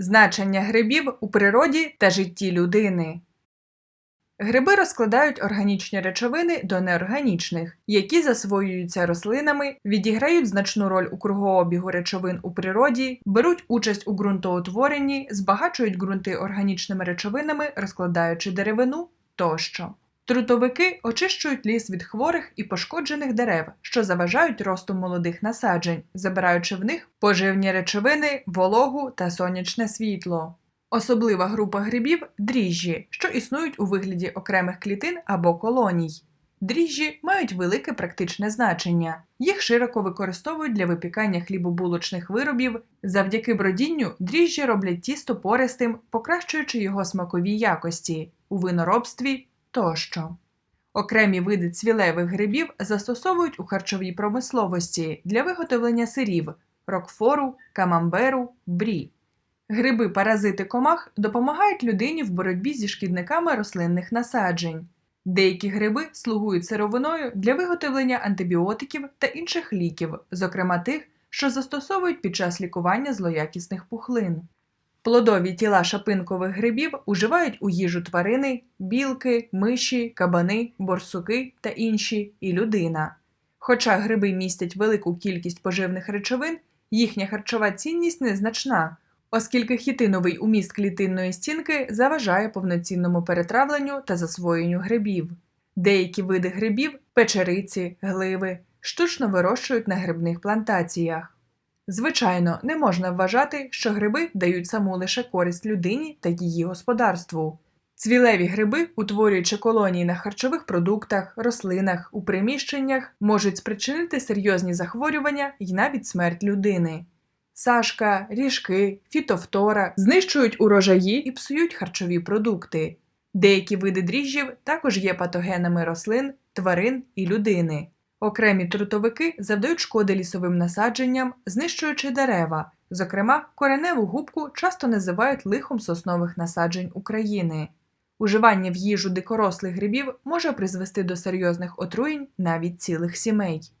Значення грибів у природі та житті людини. Гриби розкладають органічні речовини до неорганічних, які засвоюються рослинами, відіграють значну роль у кругообігу речовин у природі, беруть участь у ґрунтоутворенні, збагачують ґрунти органічними речовинами, розкладаючи деревину тощо. Трутовики очищують ліс від хворих і пошкоджених дерев, що заважають росту молодих насаджень, забираючи в них поживні речовини, вологу та сонячне світло. Особлива група грибів дріжджі, що існують у вигляді окремих клітин або колоній. Дріжджі мають велике практичне значення. Їх широко використовують для випікання хлібобулочних виробів. Завдяки бродінню дріжджі роблять тісто пористим, покращуючи його смакові якості у виноробстві тощо. Окремі види цвілевих грибів застосовують у харчовій промисловості для виготовлення сирів, рокфору, камамберу, брі. Гриби паразити комах допомагають людині в боротьбі зі шкідниками рослинних насаджень. Деякі гриби слугують сировиною для виготовлення антибіотиків та інших ліків, зокрема тих, що застосовують під час лікування злоякісних пухлин. Плодові тіла шапинкових грибів уживають у їжу тварини, білки, миші, кабани, борсуки та інші, і людина. Хоча гриби містять велику кількість поживних речовин, їхня харчова цінність незначна, оскільки хітиновий уміст клітинної стінки заважає повноцінному перетравленню та засвоєнню грибів. Деякі види грибів, печериці, гливи, штучно вирощують на грибних плантаціях. Звичайно, не можна вважати, що гриби дають саму лише користь людині та її господарству. Цвілеві гриби, утворюючи колонії на харчових продуктах, рослинах, у приміщеннях, можуть спричинити серйозні захворювання і навіть смерть людини. Сашка, ріжки, фітофтора знищують урожаї і псують харчові продукти. Деякі види дріжджів також є патогенами рослин, тварин і людини. Окремі трутовики завдають шкоди лісовим насадженням, знищуючи дерева. Зокрема, кореневу губку часто називають лихом соснових насаджень України. Уживання в їжу дикорослих грибів може призвести до серйозних отруєнь навіть цілих сімей.